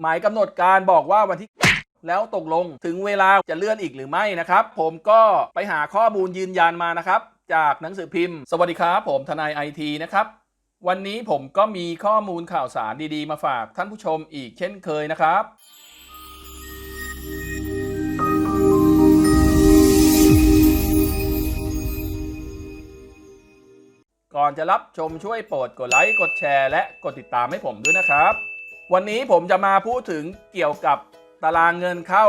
หมายกำหนดการบอกว่าวันที่แล้วตกลงถึงเวลาจะเลื่อนอีกหรือไม่นะครับ ผมก็ไปหาข้อมูลยืนยันมานะครับ จากหนังสือพิมพ์ สวัสดีครับผมทนายไอทีนะครับ วันนี้ผมก็มีข้อมูลข่าวสารดีๆ มาฝากท่านผู้ชมอีกเช่นเคยนะครับก่อนจะรับชมช่วยโปรดกดไลค์ กดแชร์ และกดติดตามให้ผมด้วยนะครับ วันนี้ผมจะมาพูดถึงเกี่ยวกับตารางเงินเข้า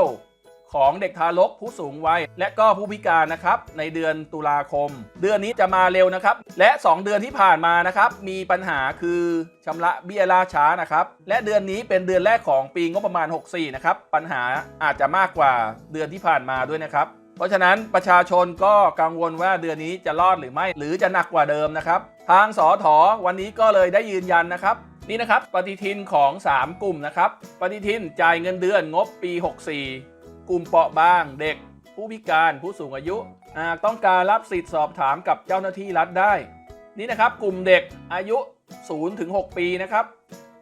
ของเด็กทารกผู้สูงวัย และก็ผู้พิการนะครับในเดือนตุลาคม เดือนนี้จะมาเร็วนะครับ และ 2 เดือนที่ผ่านมานะครับมีปัญหาคือชำระเบี้ยล่าช้านะครับ และเดือนนี้เป็นเดือนแรกของปีงบประมาณ 64 นะครับ ปัญหาอาจจะมากกว่าเดือนที่ผ่านมาด้วยนะครับ เพราะฉะนั้นประชาชนก็กังวลว่าเดือนนี้จะรอดหรือไม่ หรือจะหนักกว่าเดิมนะครับ ทางสอถอวันนี้ก็เลยได้ยืนยันนะครับ นี่นะครับปฏิทินของ 3 กลุ่มนะครับปฏิทินจ่ายเงินเดือนงบปี 64 กลุ่มเปราะบางเด็ก ผู้พิการผู้สูงอายุหากต้องการรับสิทธิ์สอบถามกับเจ้าหน้าที่รัฐได้ นี่นะครับกลุ่มเด็กอายุ0-6ปีนะครับ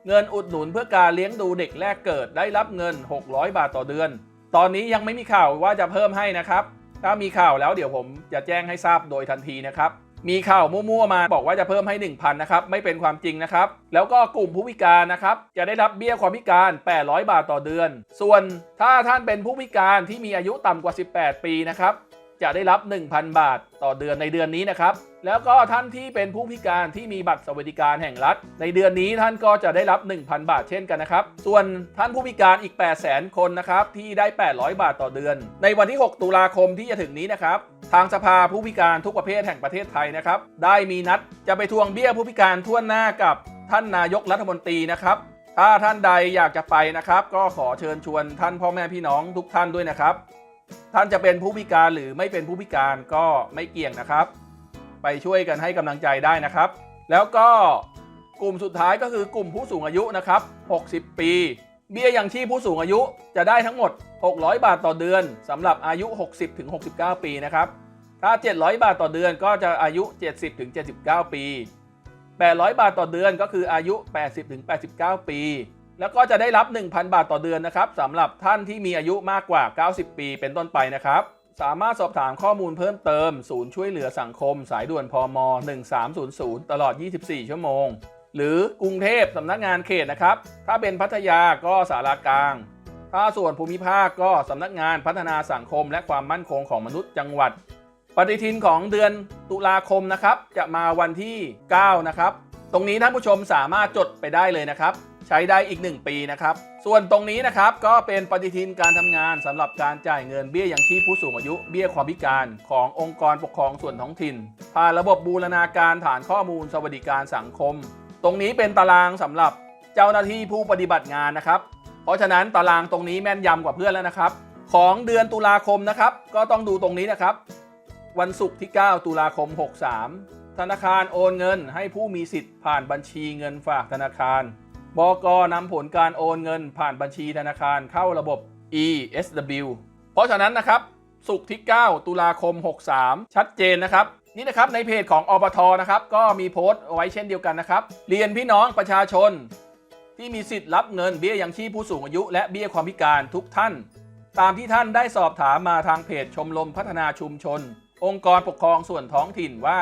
เงินอุดหนุนเพื่อการเลี้ยงดูเด็กแรกเกิดได้รับเงิน 600 บาทต่อเดือน ตอนนี้ยังไม่มีข่าวว่าจะเพิ่มให้นะครับ ถ้ามีข่าวแล้วเดี๋ยวผมจะแจ้งให้ทราบโดยทันทีนะครับ มีข่าวมั่วๆมาบอกว่าจะเพิ่มให้ 1,000นะครับไม่เป็นความจริงนะครับแล้วก็กลุ่มผู้พิการนะครับจะได้รับเบี้ยความพิการ 800 บาทต่อเดือน ส่วนถ้าท่านเป็นผู้พิการที่มีอายุต่ำกว่า 18 ปีนะครับจะได้รับ 1,000 บาทต่อเดือนในเดือนนี้นะครับ แล้วก็ท่านที่เป็นผู้พิการที่มีบัตรสวัสดิการแห่งรัฐ ในเดือนนี้ท่านก็จะได้รับ 1,000 บาทเช่นกันนะครับ ส่วนท่านผู้พิการอีก 800,000 คนนะครับที่ได้ 800 บาทต่อเดือน ในวันที่ 6 ตุลาคมที่จะถึงนี้นะครับ ทางสภาผู้พิการทุกประเภทแห่งประเทศไทยนะครับ ได้มีนัดจะไปทวงเบี้ยผู้พิการทั่วหน้ากับท่านนายกรัฐมนตรีนะครับ ถ้าท่านใดอยากจะไปนะครับ ก็ขอเชิญชวนท่านพ่อแม่พี่น้องทุกท่านด้วยนะครับ ท่านจะเป็นผู้พิการหรือไม่เป็นผู้พิการก็ไม่เกี่ยงนะครับ ไปช่วยกันให้กำลังใจได้นะครับ แล้วก็กลุ่มสุดท้ายก็คือกลุ่มผู้สูงอายุนะครับ 60 ปี เบี้ยยังชีพผู้สูงอายุจะได้ทั้งหมด 600 บาทต่อเดือนสำหรับอายุ 60-69 ปีนะครับ ถ้า 700 บาทต่อเดือนก็จะอายุ 70-79 ปี 800 บาทต่อเดือนก็คืออายุ 80-89 ปี แล้วก็จะได้รับ 1,000 บาทต่อเดือนนะครับสำหรับท่านที่มีอายุมากกว่า 90 ปีเป็นต้นไปนะครับ สามารถสอบถามข้อมูลเพิ่มเติม ศูนย์ช่วยเหลือสังคม สายด่วนพม 1300 ตลอด 24 ชั่วโมง หรือกรุงเทพสำนักงานเขตนะครับ ถ้าเป็นพัทยาก็สารากลาง ถ้าส่วนภูมิภาคก็สำนักงานพัฒนาสังคม และความมั่นคงของมนุษย์จังหวัด ปฏิทินของเดือนตุลาคมนะครับ จะมาวันที่ 9 นะครับ ตรงนี้ท่านผู้ชมสามารถจดไปได้เลยนะครับ ใช้ได้อีก 1 ปีนะครับ ส่วนตรงนี้นะครับก็เป็นปฏิทินการทำงานสำหรับการจ่ายเงินเบี้ยยังชีพผู้สูงอายุ เบี้ยความพิการขององค์กรปกครองส่วนท้องถิ่นผ่านระบบบูรณาการฐานข้อมูลสวัสดิการสังคม ตรงนี้เป็นตารางสำหรับเจ้าหน้าที่ผู้ปฏิบัติงานนะครับ เพราะฉะนั้นตารางตรงนี้แม่นยำกว่าเพื่อนแล้วนะครับ ของเดือนตุลาคมนะครับ ก็ต้องดูตรงนี้นะครับ วันศุกร์ที่ 9 ตุลาคม 63 ธนาคารโอนเงินให้ผู้มีสิทธิ์ผ่านบัญชีเงินฝากธนาคาร บกนำผลการโอนเงินผ่านบัญชีธนาคารเข้าระบบ ESW เพราะฉะนั้นนะครับศุกร์ที่ 9 ตุลาคม 63 ชัดเจนนะครับ นี่นะครับในเพจของอปทนะครับก็มีโพสต์เอาไว้เช่นเดียวกันนะครับ เรียนพี่น้องประชาชน ที่มีสิทธิ์รับเงินเบี้ยยังชีพผู้สูงอายุ และเบี้ยความพิการทุกท่าน ตามที่ท่านได้สอบถามมาทางเพจชมรมพัฒนาชุมชน องค์กรปกครองส่วนท้องถิ่นว่า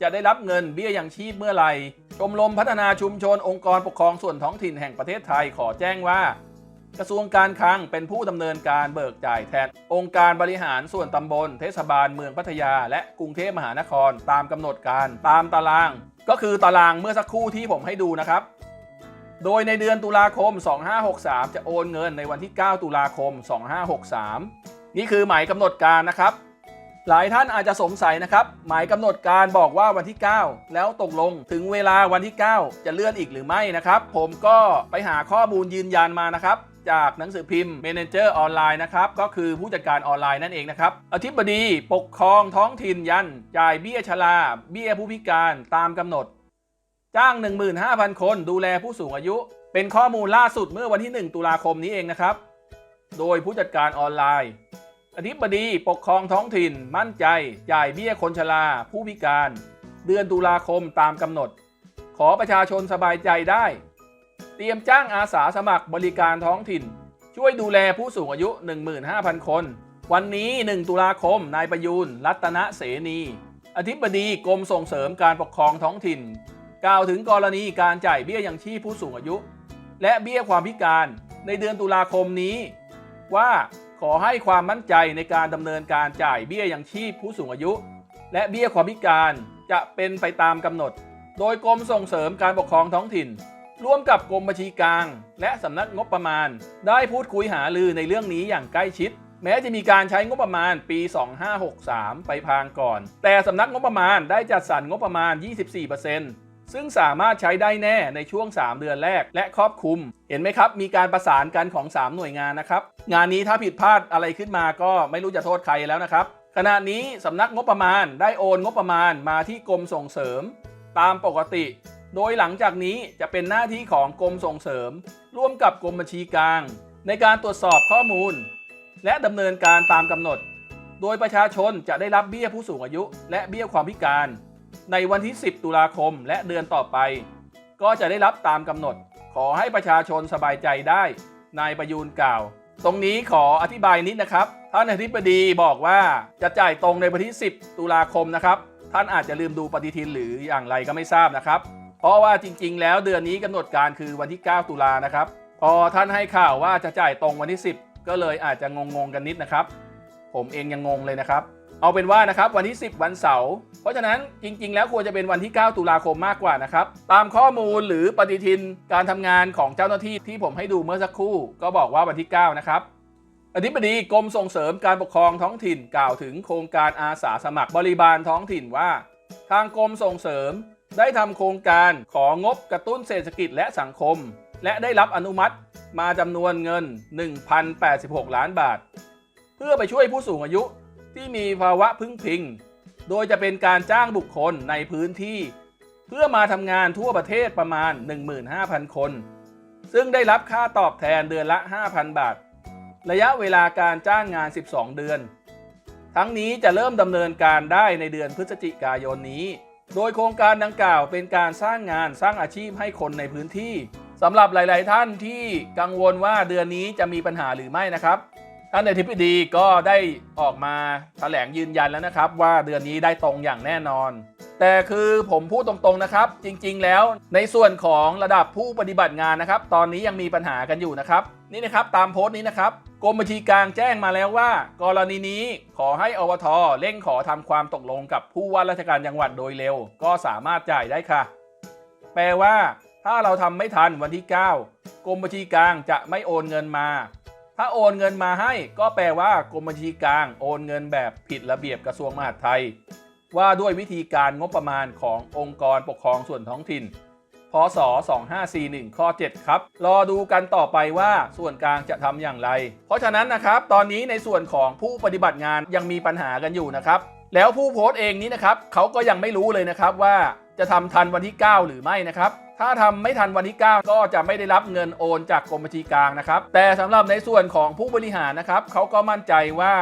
จะได้รับเงินเบี้ยยังชีพเมื่อไหร่ชมรมพัฒนาชุมชน องค์กรปกครองส่วนท้องถิ่นแห่งประเทศไทยขอแจ้งว่า กระทรวงการคลังเป็นผู้ดำเนินการเบิกจ่ายแทน องค์การบริหารส่วนตำบล เทศบาลเมืองพัทยา และกรุงเทพมหานครตามกำหนดการตามตาราง ก็คือตารางเมื่อสักครู่ที่ผมให้ดูนะครับ โดยในเดือนตุลาคม 2563 จะโอนเงินในวันที่ 9 ตุลาคม 2563 นี่คือหมายกำหนดการนะครับ หลายท่านอาจจะสงสัยนะครับ หมายกำหนดการบอกว่าวันที่ 9 แล้วตกลงถึงเวลาวันที่ 9 จะเลื่อนอีกหรือไม่นะครับ ผมก็ไปหาข้อมูลยืนยันมานะครับ จากหนังสือพิมพ์ Manager ออนไลน์นะครับ ก็คือผู้จัดการออนไลน์นั่นเองนะครับอธิบดีปกครองท้องถิ่นยัน จ่ายเบี้ยชรา เบี้ยผู้พิการตามกำหนด จ้าง 15,000 คนดูแลผู้สูงอายุ เป็นข้อมูลล่าสุดเมื่อวันที่ 1 ตุลาคมนี้เองนะครับ โดยผู้จัดการออนไลน์อธิบดีปกครองท้องถิ่นมั่นใจ จ่ายเบี้ยคนชรา ผู้พิการ เดือนตุลาคมตามกำหนด ขอประชาชนสบายใจได้ เตรียมจ้างอาสาสมัครบริการท้องถิ่น ช่วยดูแลผู้สูงอายุ 15,000 คน วันนี้ 1 ตุลาคม นายประยูนรัตนเสนี อธิบดีกรมส่งเสริมการปกครองท้องถิ่น กล่าวถึงกรณีการจ่ายเบี้ยยังชีพผู้สูงอายุ และเบี้ยความพิการในเดือนตุลาคมนี้ ว่าขอให้ความมั่นใจในการดำเนินการจ่ายเบี้ยยังชีพผู้สูงอายุ และเบี้ยความพิการจะเป็นไปตามกำหนด โดยกรมส่งเสริมการปกครองท้องถิ่น ร่วมกับกรมบัญชีกลาง และสำนักงบประมาณ ได้พูดคุยหารือในเรื่องนี้อย่างใกล้ชิด แม้จะมีการใช้งบประมาณปี 2563 ไปพางก่อน แต่สำนักงบประมาณได้จัดสรรงบประมาณ 24%ซึ่งสามารถใช้ได้แน่ในช่วง 3 เดือนแรกและครอบคลุม เห็นไหมครับ มีการประสานกันของ 3 หน่วยงานนะครับ งานนี้ถ้าผิดพลาดอะไรขึ้นมาก็ไม่รู้จะโทษใครแล้วนะครับ ขณะนี้สำนักงบประมาณได้โอนงบประมาณมาที่กรมส่งเสริม ตามปกติ โดยหลังจากนี้จะเป็นหน้าที่ของกรมส่งเสริม ร่วมกับกรมบัญชีกลาง ในการตรวจสอบข้อมูล และดำเนินการตามกำหนด โดยประชาชนจะได้รับเบี้ยผู้สูงอายุ และเบี้ยความพิการ ในวันที่ 10 ตุลาคมและเดือนต่อไป ก็จะได้รับตามกำหนด ขอให้ประชาชนสบายใจได้นายประยูนกล่าว ตรงนี้ขออธิบายนิดนะครับ ท่านอธิบดีบอกว่าจะจ่ายตรงในวันที่ 10 ตุลาคมนะครับ ท่านอาจจะลืมดูปฏิทินหรืออย่างไรก็ไม่ทราบนะครับ เพราะว่าจริง ๆ แล้วเดือนนี้กำหนดการคือวันที่ 9 ตุลานะครับ พอท่านให้ข่าวว่าจะจ่ายตรงวันที่ 10 ก็เลยอาจจะงงๆกันนิดนะครับ ผมเองยังงงเลยนะครับ เอาเป็นว่านะครับวันที่ 10 วันเสาร์เพราะฉะนั้นจริง ๆ แล้วควรจะเป็นวันที่ 9 ตุลาคมมากกว่านะครับ ตามข้อมูลหรือปฏิทินการทำงานของเจ้าหน้าที่ที่ผมให้ดูเมื่อสักครู่ ก็บอกว่าวันที่ 9 นะครับอธิบดีกรมส่งเสริมการปกครองท้องถิ่นกล่าวถึงโครงการอาสาสมัครบริบาลท้องถิ่นว่า ทางกรมส่งเสริม ได้ทำโครงการของงบกระตุ้นเศรษฐกิจและสังคม และได้รับอนุมัติมาจำนวนเงิน 1,086 ล้านบาท เพื่อไปช่วยผู้สูงอายุที่มีภาวะพึ่งพิง โดยจะเป็นการจ้างบุคคลในพื้นที่ เพื่อมาทำงานทั่วประเทศประมาณ 15,000 คน ซึ่งได้รับค่าตอบแทนเดือนละ 5,000 บาท ระยะเวลาการจ้างงาน 12 เดือน ทั้งนี้จะเริ่มดำเนินการได้ในเดือนพฤศจิกายนนี้ โดยโครงการดังกล่าวเป็นการสร้างงานสร้างอาชีพให้คนในพื้นที่สำหรับหลาย ๆ ท่านที่กังวลว่าเดือนนี้จะมีปัญหาหรือไม่นะครับ ท่านอธิบดีก็ได้ออกมาแถลงยืนยันแล้วนะครับ ว่าเดือนนี้ได้ตรงอย่างแน่นอน แต่คือผมพูดตรงๆนะครับ จริงๆ แล้วในส่วนของระดับผู้ปฏิบัติงานนะครับ ตอนนี้ยังมีปัญหากันอยู่นะครับ นี่นะครับตามโพสต์นี้นะครับกรมบัญชีกลางแจ้งมาแล้วว่า กรณีนี้ขอให้อวทเร่งขอทำความตกลงกับผู้ว่าราชการจังหวัดโดยเร็ว ก็สามารถจ่ายได้ค่ะ แปลว่า ถ้าเราทำไม่ทันวันที่ 9กรมบัญชีกลางจะไม่โอนเงินมา ถ้าโอนเงินมาให้ก็แปลว่ากรมบัญชีกลาง โอนเงินแบบผิดระเบียบกระทรวงมหาดไทย ว่าด้วยวิธีการงบประมาณขององค์กรปกครองส่วนท้องถิ่น พศ 2541 ข้อ 7 ครับ รอดูกันต่อไปว่าส่วนกลางจะทำอย่างไร เพราะฉะนั้นนะครับ ตอนนี้ในส่วนของผู้ปฏิบัติงานยังมีปัญหากันอยู่นะครับ แล้วผู้โพสต์เองนี้นะครับเขาก็ยังไม่รู้เลยนะครับว่า จะทำทันวันที่ 9 หรือไม่นะครับ ถ้าทำไม่ทันวันที่ 9 ก็จะไม่ได้รับเงินโอนจากกรมบัญชีกลางนะครับ แต่สำหรับในส่วนของผู้บริหารนะครับเขาก็มั่นใจว่า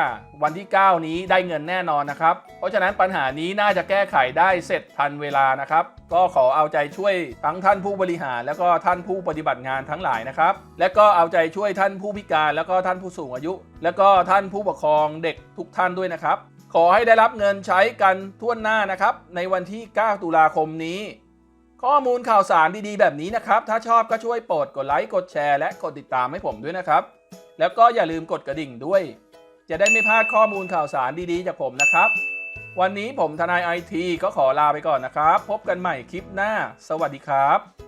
วันที่ 9 นี้ได้เงินแน่นอนนะครับ เพราะฉะนั้นปัญหานี้น่าจะแก้ไขได้เสร็จทันเวลานะครับ ก็ขอเอาใจช่วยทั้งท่านผู้บริหาร แล้วก็ท่านผู้ปฏิบัติงานทั้งหลายนะครับ และก็เอาใจช่วยท่านผู้พิการ แล้วก็ท่านผู้สูงอายุ แล้วก็ท่านผู้ปกครองเด็กทุกท่านด้วยนะครับ ขอให้ได้รับเงินใช้กันทั่วหน้านะครับ ในวันที่ 9 ตุลาคมนี้ ข้อมูลข่าวสารดีๆ แบบนี้นะครับ ถ้าชอบก็ช่วยโปรดกดไลค์กดแชร์และกดติดตามให้ผมด้วยนะครับ แล้วก็อย่าลืมกดกระดิ่งด้วย จะได้ไม่พลาดข้อมูลข่าวสารดีๆ จากผมนะครับ วันนี้ผมทนายไอทีก็ขอลาไปก่อนนะครับ พบกันใหม่คลิปหน้า สวัสดีครับ